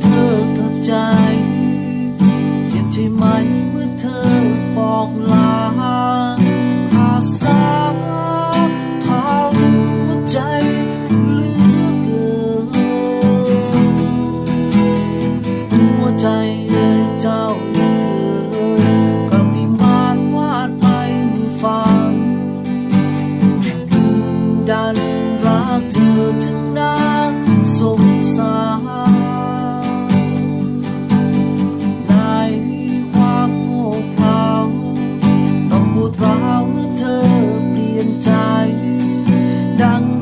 เธอเข้ใจ เจ็บใช่ไหมเมื่อเธอบอกลา đang